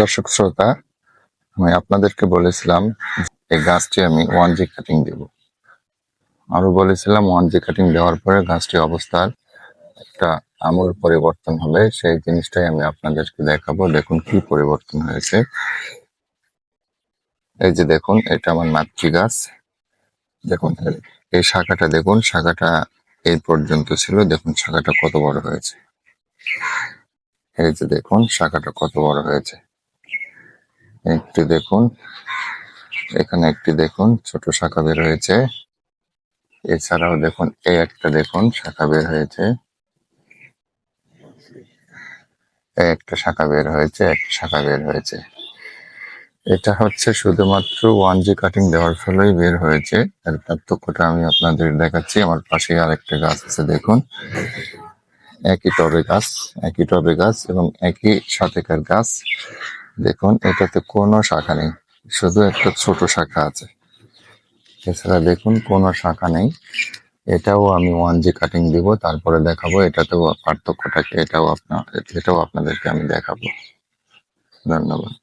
দর্শক শ্রোতা, আমি আপনাদেরকে বলেছিলাম এই গাছটি আমি ওয়ান জি কাটিং দেব। আরও বলেছিলাম ওয়ান জি কাটিং দেওয়ার পরে গাছটি অবস্থার একটা আমূল পরিবর্তন হবে, সেই জিনিসটাই আমি আপনাদেরকে দেখাবো। দেখুন কি পরিবর্তন হয়েছে। এই যে দেখুন, এটা আমার মাতৃ গাছ দেখুন, এই শাখাটা দেখুন, শাখাটা এই পর্যন্ত ছিল। দেখুন, শাখাটা কত বড় হয়েছে। এই যে দেখুন, শাখাটা কত বড় হয়েছে। একটি দেখুন। এখানে একটি দেখুন, ছোট শাখা বের হয়েছে। এছাড়াও দেখুন, এই একটা দেখুন, শাখা বের হয়েছে। একটা শাখা বের হয়েছে, একটা শাখা বের হয়েছে। এটা হচ্ছে শুধুমাত্র ওয়ান জি কাটিং দেওয়ার ফলেই বের হয়েছে। এর পার্থক্যটা আমি আপনাদের দেখাচ্ছি। আমার পাশে আরেকটা গাছ আছে, দেখুন। একই টবে গাছ, একই টবে গাছ এবং একই সাথেকার গাছ। দেখুন, এটাতে কোনো শাখা নেই, শুধু একটা ছোট শাখা আছে। এছাড়া দেখুন, কোনো শাখা নেই। এটাও আমি ওয়ান জি কাটিং দিব, তারপরে দেখাবো, এটাতেও পার্থক্যটাকে এটাও আপনার, এটাও আপনাদেরকে আমি দেখাবো। ধন্যবাদ।